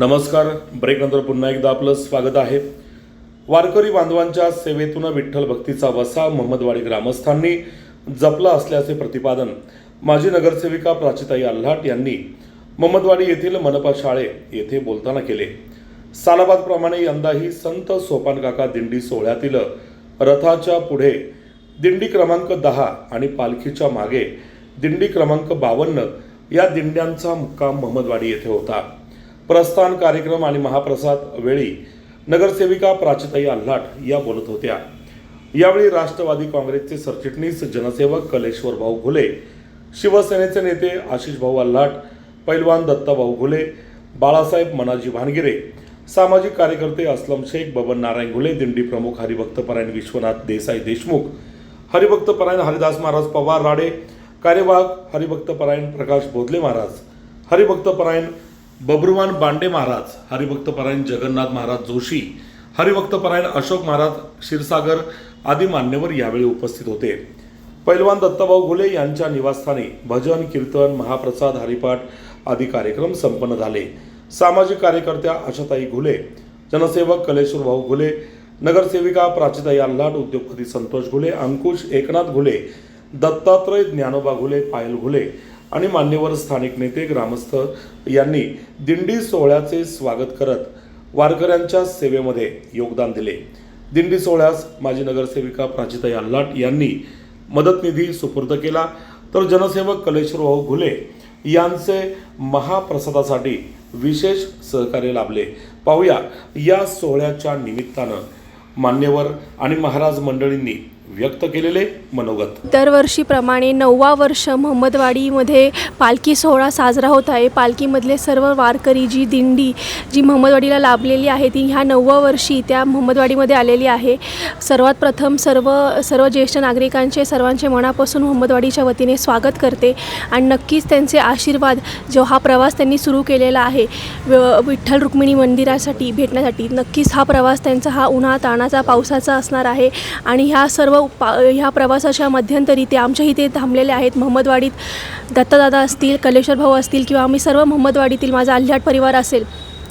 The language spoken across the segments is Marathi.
नमस्कार. ब्रेकनंतर पुन्हा एकदा आपलं स्वागत आहे. वारकरी बांधवांच्या सेवेतून विठ्ठल भक्तीचा वसा महम्मदवाडी ग्रामस्थांनी जपला असल्याचे प्रतिपादन माजी नगरसेविका प्राचिताई आल्हाट यांनी महम्मदवाडी येथील मनपा शाळे येथे बोलताना केले. सालाबादप्रमाणे यंदाही संत सोपान काका दिंडी सोहळ्यातील रथाच्या पुढे दिंडी क्रमांक दहा आणि पालखीच्या मागे दिंडी क्रमांक बावन्न या दिंड्यांचा मुक्काम महम्मदवाडी येथे होता. प्रस्थान कार्यक्रम आणि महाप्रसाद वेळी नगरसेविका प्राचिताई आल्हाट या बोलत होत्या. यावेळी राष्ट्रवादी काँग्रेसचे सरचिटणीस जनसेवक कलेश्वर भाऊ घुले शिवसेनेचे नेते आशिष भाऊ आल्हाट पैलवान दत्ताभाऊ घुले बाळासाहेब मनाजी भानगिरे सामाजिक कार्यकर्ते अस्लम शेख बबन नारायण घुले दिंडी प्रमुख हरिभक्तपरायण विश्वनाथ देसाई देशमुख हरिभक्तपरायण हरिदास महाराज पवार राडे कार्यवाहक हरिभक्तपरायण प्रकाश भोदले महाराज हरिभक्तपरायण बब्रुवान बांडे महाराज हरिभक्तपरायण जगन्नाथ महाराज जोशी हरिभक्तपरायण अशोक महाराज क्षीरसागर आदी मान्यवर यावेळी उपस्थित होते. पैलवान दत्ताभाऊ घुले यांच्या निवासस्थानी भजन कीर्तन महाप्रसाद हरिपाठ आदी कार्यक्रम संपन्न झाले. सामाजिक कार्यकर्त्या आशाताई घुले जनसेवक कलेश्वर भाऊ घुले नगरसेविका प्राचिताई आल्हाट उद्योगपती संतोष घुले अंकुश एकनाथ घुले दत्तात्रय ज्ञानोबा घुले पायल घुले आणि मान्यवर स्थानिक नेते ग्रामस्थ यांनी दिंडी सोहळ्याचे स्वागत करत वारकऱ्यांच्या सेवेमध्ये योगदान दिले. दिंडी सोहळ्यास माजी नगरसेविका प्राचिताई आल्हाट यांनी मदत निधी सुपूर्द केला. तर जनसेवक कलेश्वर भाऊ घुले यांचे महाप्रसादासाठी विशेष सहकार्य लाभले. पाहूया या सोहळ्याच्या निमित्तानं मान्यवर आणि महाराज मंडळींनी व्यक्त केलेले मनोगत. दरवर्षीप्रमाणे नववा वर्ष महम्मदवाडीमध्ये पालखी सोहळा साजरा होत आहे. पालखीमधले सर्व वारकरी जी दिंडी जी महम्मदवाडीला लाभलेली आहे ती ह्या नववा वर्षी त्या महम्मदवाडीमध्ये आलेली आहे. सर्वात प्रथम सर्व सर्व ज्येष्ठ नागरिकांचे सर्वांचे मनापासून महम्मदवाडीच्या वतीने स्वागत करते आणि नक्कीच त्यांचे आशीर्वाद जो हा प्रवास त्यांनी सुरू केलेला आहे व- विठ्ठल रुक्मिणी मंदिरासाठी भेटण्यासाठी नक्कीच हा प्रवास त्यांचा हा उन्हा ताणाचा पावसाचा असणार आहे. आणि ह्या सर्व पा ह्या प्रवासाच्या मध्यंतरी ते आमच्या इथे थांबलेले आहेत महम्मदवाडीत दत्तदादा असतील कलेश्वर भाऊ असतील किंवा आम्ही सर्व महम्मदवाडीतील माझा अल्हाट परिवार असेल.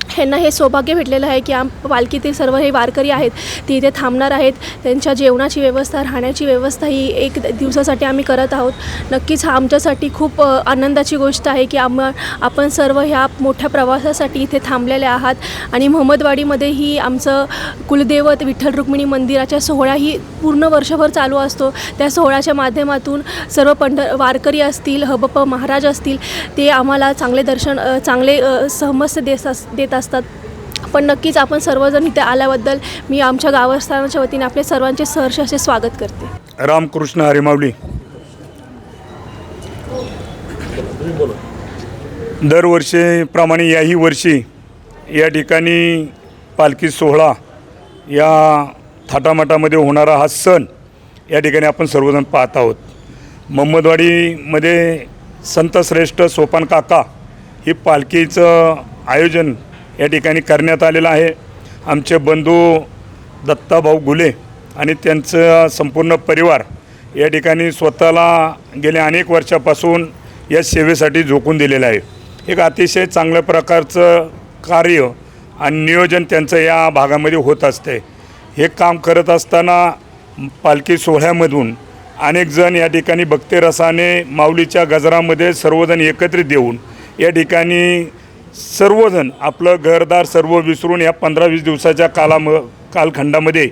ह्यांना हे सौभाग्य भेटलेलं आहे की आम पालखीतील सर्व हे वारकरी आहेत ते इथे थांबणार आहेत. त्यांच्या जेवणाची व्यवस्था राहण्याची व्यवस्था ही एक दिवसासाठी आम्ही करत आहोत. नक्कीच हा आमच्यासाठी खूप आनंदाची गोष्ट आहे की आम आपण सर्व ह्या मोठ्या प्रवासासाठी इथे थांबलेले आहात. आणि महम्मदवाडीमध्येही आमचं कुलदैवत विठ्ठल रुक्मिणी मंदिराच्या सोहळाही पूर्ण वर्षभर चालू असतो. त्या सोहळ्याच्या माध्यमातून सर्व पंढर वारकरी असतील हबप महाराज असतील ते आम्हाला चांगले दर्शन चांगले अ, समस्या देत अस देत असतात. पण नक्कीच आपण सर्वजण इथे आल्याबद्दल मी आमच्या गावस्थानाच्या वतीने आपले सर्वांचे सहर्ष असे स्वागत करते. रामकृष्ण हरिमावली. दरवर्षीप्रमाणे याही वर्षी या ठिकाणी पालखी सोहळा या थाटामाटामध्ये होणारा हा सण या ठिकाणी आपण सर्वजण पाहत आहोत. मोहम्मदवाडीमध्ये संतश्रेष्ठ सोपान काका ही पालखीचं आयोजन या ठिकाणी करण्यात आलेलं आहे. आमचे बंधू दत्ताभाऊ गुले आणि त्यांचं संपूर्ण परिवार या ठिकाणी स्वतःला गेल्या अनेक वर्षापासून या सेवेसाठी झोकून दिलेलं आहे. एक अतिशय चांगल्या प्रकारचं कार्य आणि नियोजन त्यांचं या भागामध्ये होत असते हे काम करत असताना पालखी सोहळ्यामधून अनेक जण या ठिकाणी भक्तिरसाने माऊलीच्या गजरामध्ये सर्वजण एकत्रित देऊन या ठिकाणी सर्वजण आपलं घरदार सर्व विसरून या पंधरा वीस दिवसाच्या कालाम कालखंडामध्ये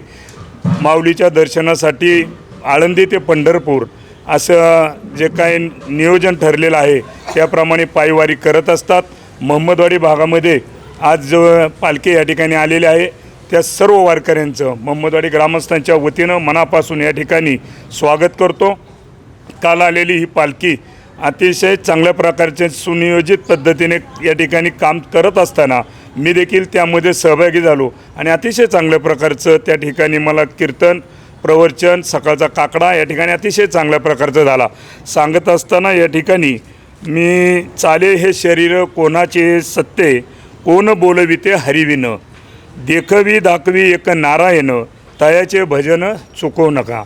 माऊलीच्या दर्शनासाठी आळंदी ते पंढरपूर असं जे काही नियोजन ठरलेलं आहे त्याप्रमाणे पायवारी करत असतात. महम्मदवाडी भागामध्ये आज जो पालखी या ठिकाणी आलेली आहे त्या सर्व वारकऱ्यांचं महम्मदवाडी ग्रामस्थांच्या वतीनं मनापासून या ठिकाणी स्वागत करतो. काल आलेली ही पालखी अतिशय चांगल्या प्रकारचे सुनियोजित पद्धतीने या ठिकाणी काम करत असताना मी देखील त्यामध्ये सहभागी झालो आणि अतिशय चांगल्या प्रकारचं त्या ठिकाणी मला कीर्तन प्रवचन सकाळचा काकडा या ठिकाणी अतिशय चांगल्या प्रकारचं झाला. सांगत असताना या ठिकाणी मी चाले हे शरीर कोणाचे सत्ते कोण बोलविते हरिविन? देखवी दाखवी एक नारायण तयाचे भजन चुकवू नका.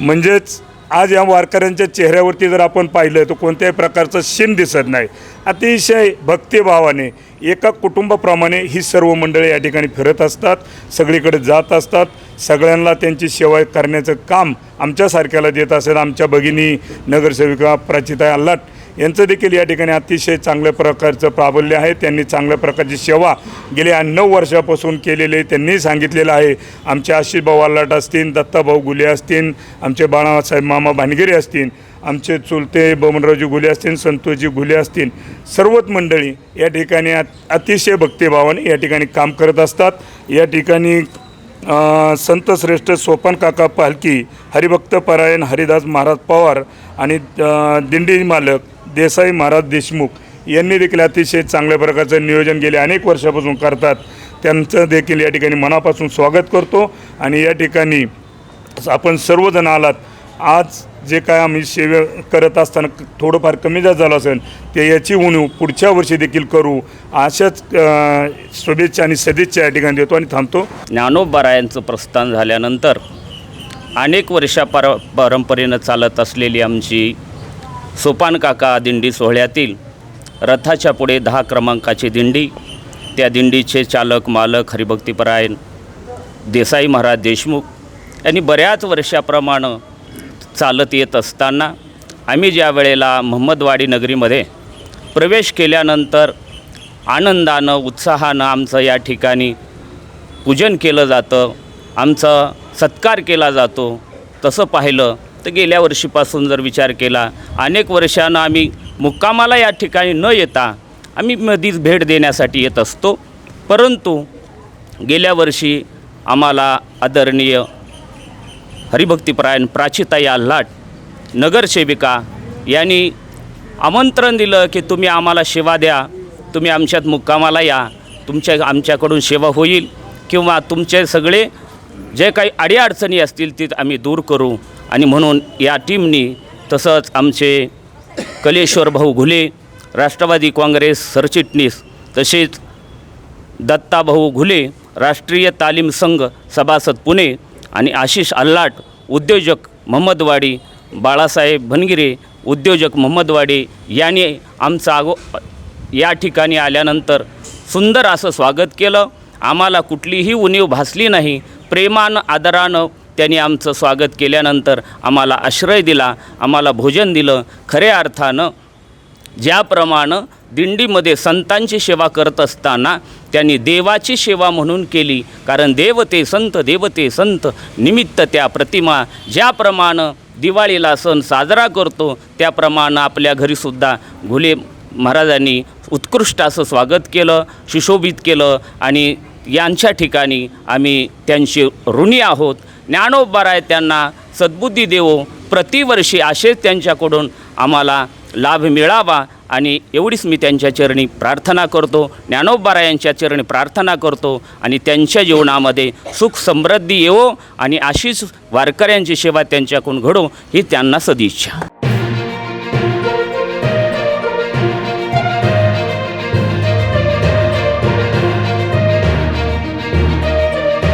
म्हणजेच आज या वारकऱ्यांच्या चेहऱ्यावरती जर आपण पाहिलं तर कोणत्याही प्रकारचं शिन दिसत नाही. अतिशय भक्तिभावाने एका कुटुंबाप्रमाणे ही सर्व मंडळी या ठिकाणी फिरत असतात सगळीकडे जात असतात. सगळ्यांना त्यांची सेवा करण्याचं काम आमच्यासारख्याला देत असेल. आमच्या भगिनी नगरसेविका प्राचिता अल्लाट यांचं देखील या ठिकाणी अतिशय चांगल्या प्रकारचं प्राबल्य आहे. त्यांनी चांगल्या प्रकारची सेवा गेल्या नऊ वर्षापासून केलेले त्यांनी सांगितलेलं आहे आमचे आशिष भाऊ आल्लाट असतील दत्ताभाऊ गुले असतील आमचे बाळासाहेब मामा भानगिरे असतील आमचे चुलते बमनरावजी गुले असतील संतोषजी गुले असतील सर्वच मंडळी या ठिकाणी अतिशय भक्तिभावाने या ठिकाणी काम करत असतात. या ठिकाणी संतश्रेष्ठ संत श्रेष्ठ सोपान काका पालखी हरिभक्त परायण हरिदास महाराज पवार आणि दिंडी मालक देसाई महाराज देशमुख यांनी देखील अतिशय चांगल्या प्रकारचं नियोजन गेले अनेक वर्षापासून करतात. त्यांचं देखील या ठिकाणी मनापासून स्वागत करतो. आणि या ठिकाणी आपण सर्वजण आलात. आज जे काय आम्ही सेवे करत असताना थोडंफार कमी जास्त झालं असेल ते याची उणीव पुढच्या वर्षी देखील करू. अशाच शुभेच्छा आणि सदिच्छा या ठिकाणी देतो आणि थांबतो. ज्ञानोबारायांचं प्रस्थान झाल्यानंतर अनेक वर्षा पर परंपरेनं चालत असलेली आमची सोपान काका दिंडी सोहळ्यातील रथाच्या पुढे दहा क्रमांकाची दिंडी त्या दिंडीचे चालक मालक हरिभक्तीपरायण देसाई महाराज देशमुख यांनी बऱ्याच वर्षाप्रमाणे चालत येत असताना आम्ही ज्या वेळेला महम्मदवाडी नगरीमध्ये प्रवेश केल्यानंतर आनंदानं उत्साहानं आमचं या ठिकाणी पूजन केलं जातं आमचा सत्कार केला जातो तसं पाहिलं तर गेल्या वर्षीपासून जर विचार केला अनेक वर्षानं आम्ही मुक्कामाला या ठिकाणी न येता आम्ही मधीच भेट देण्यासाठी येत असतो. परंतु गेल्या वर्षी आम्हाला आदरणीय हरिभक्तीपरायण प्राचिताई आल्हाट नगरसेविका यांनी आमंत्रण दिलं की तुम्ही आम्हाला सेवा द्या तुम्ही आमच्यात मुक्कामाला या तुमच्या आमच्याकडून सेवा होईल किंवा तुमचे सगळे जे काही अडीअडचणी असतील ते आम्ही दूर करू. आणि म्हणून या टीमनी तसंच आमचे कलेश्वर भाऊ घुले राष्ट्रवादी काँग्रेस सरचिटणीस तसेच दत्ताभाऊ घुले राष्ट्रीय तालीम संघ सभासद पुणे आणि आशिष अल्लाट उद्योजक महम्मदवाडी बाळासाहेब भनगिरे उद्योजक महम्मदवाडी यांनी आमचं आगो या ठिकाणी आल्यानंतर सुंदर असं स्वागत केलं. आम्हाला कुठलीही उणीव भासली नाही. प्रेमानं आदरानं त्यांनी आमचं स्वागत केल्यानंतर आम्हाला आश्रय दिला आम्हाला भोजन दिलं. खऱ्या अर्थानं ज्याप्रमाणे दिंडीमध्ये संतांची सेवा करत असताना त्यांनी देवाची सेवा म्हणून केली. कारण देवते संत देवते संत निमित्त त्या प्रतिमा ज्याप्रमाणे दिवाळीला सण साजरा करतो त्याप्रमाणे आपल्या घरीसुद्धा घुले महाराजांनी उत्कृष्ट असं स्वागत केलं सुशोभित केलं आणि यांच्या ठिकाणी आम्ही त्यांची ऋणी आहोत. ज्ञानोबाराय त्यांना सद्बुद्धी देवो प्रतिवर्षी असेच त्यांच्याकडून आम्हाला लाभ मिळावा आणि एवढीच मी त्यांच्या चरणी प्रार्थना करतो. ज्ञानोबारा यांच्या चरणी प्रार्थना करतो आणि त्यांच्या जीवनामध्ये सुख समृद्धी येवो आणि अशीच वारकऱ्यांची सेवा त्यांच्याकडून घडो ही त्यांना सदिच्छा.